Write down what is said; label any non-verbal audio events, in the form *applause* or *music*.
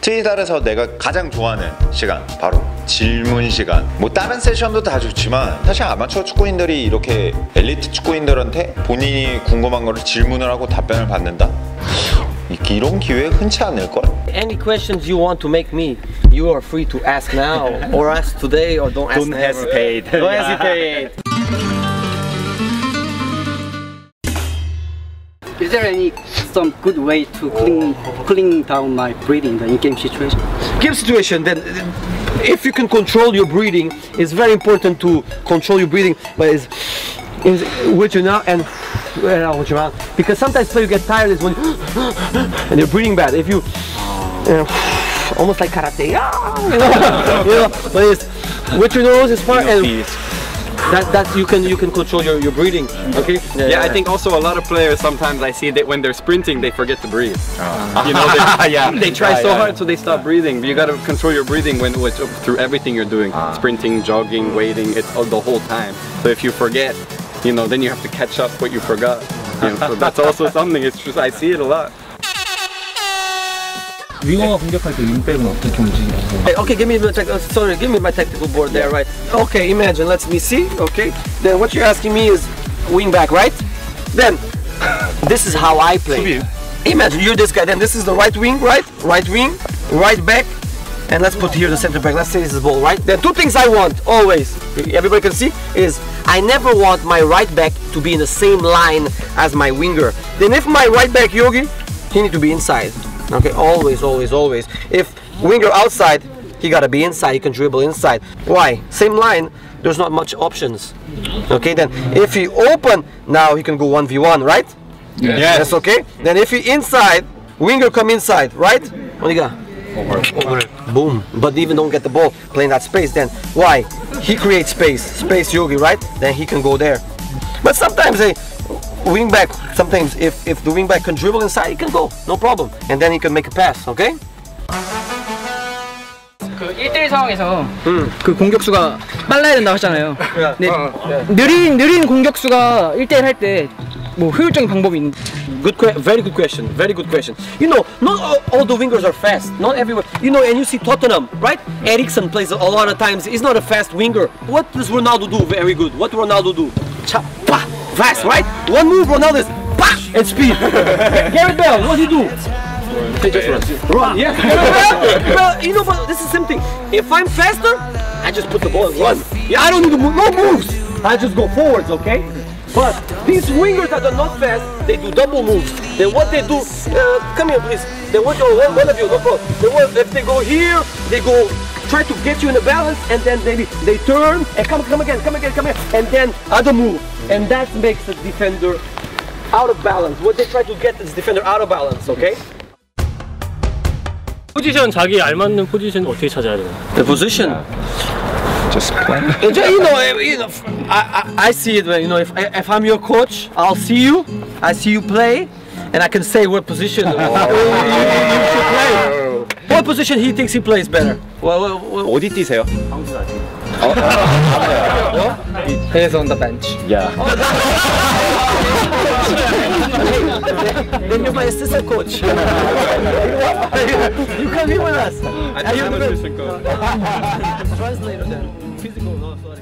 트위달에서 내가 가장 좋아하는 시간 바로 질문 시간. 뭐 다른 세션도 다 좋지만 사실 아마추어 축구인들이 이렇게 엘리트 축구인들한테 본인이 궁금한 거를 질문을 하고 답변을 받는다. 이- 이런 기회 흔치 않을 걸. Any questions you want to make me, you are free to ask now, or ask today, or don't ask Don't never. hesitate. Don't hesitate. Is there any some good way to clean, cooling down my breathing in game situation? Game situation. Then, if you can control your breathing, it's very important to control your breathing, but it's, is with your mouth and with your mouth because sometimes when you get tired is when and you're breathing bad. If you uh, almost like karate, you *laughs* know, you know, but it's with your nose is far and that that you can you can control your, your breathing. Okay. Yeah, I think also a lot of players sometimes I see that when they're sprinting they forget to breathe. Ah. You know, they, *laughs* *laughs* Yeah. they try Yeah, so yeah. hard so they stop breathing. But you gotta control your breathing when with, through everything you're doing, ah. sprinting, jogging, waiting. It's all, the whole time. So if you forget, you know, then you have to catch up what you forgot. You know, so that's *laughs* also something. It's just I see it a lot. 윙어가 공격할 때 윙백은 어떻게 움직이나요? Hey, okay, give me the tech, uh, sorry, give me my technical board there, right? Okay, imagine, let me see, okay? Then what you're asking me is wing back, right? Then *laughs* this is how I play. Imagine you're this guy, then this is the right wing, right? Right wing, right back, and let's put here the center back. Let's say this is ball, right? Then two things I want always, everybody can see, is I never want my right back to be in the same line as my winger. Then if my right back Yogi, he need to be inside. Okay, always, always, always. If winger outside, he gotta be inside. He can dribble inside. Why? Same line. There's not much options. Okay, then if he open, now he can go one v one, right? Yes. That's okay. Then if he inside, winger come inside, right? What do you got? Over. Boom. But even don't get the ball playing that space. Then why? He creates space. Space Yogi, right? Then he can go there. But sometimes a wing back. Sometimes if if the wing back can dribble inside, he can go. No problem. And then he can make a pass. Okay? 그 1대1 상황에서 그 공격수가 빨라야 된다고 하잖아요. *laughs* 근데 느린 느린 공격수가 1대1 할 때 뭐 효율적인 방법이 있는 Good, que- very good question. Very good question. You know, not all, all the wingers are fast. Not everywhere. You know, and you see Tottenham, right? Eriksen plays a lot of times. He's not a fast winger. What does Ronaldo do? Very good. What do Ronaldo do? Cha, pa, fast, right? One move, Ronaldo is pa, and speed. *laughs* Gareth Bell, what do you do? He just runs. Run, yeah. well, you know, but this is something. If I'm faster, I just put the ball and run. Yeah, I don't need to move. No moves. I just go forwards, okay? But these wingers that are not fast, they do double moves. Then what they do, uh, come here please. Then what, oh, one, one of you, no problem. What, if they go here, they go try to get you in a balance and then they, they turn and come, come again, come again, come again. And then other move. And that makes the defender out of balance. What they try to get is defender out of balance, okay? 포지션 자기 알맞는 포지션 어떻게 찾아야 돼요? The position. Just play. You know, you know, I, I, I see it. You know, if, if I'm your coach, I'll see you. I see you play, and I can say what position *laughs* you, you- you should play. What position he thinks he plays better? Well, well, well, 어디 뛰세요? 배에서 온다 벤치. Yeah. then you're my assistant coach. you come here with us. I don't have an assistant coach. Translator then. Physical, no, sorry.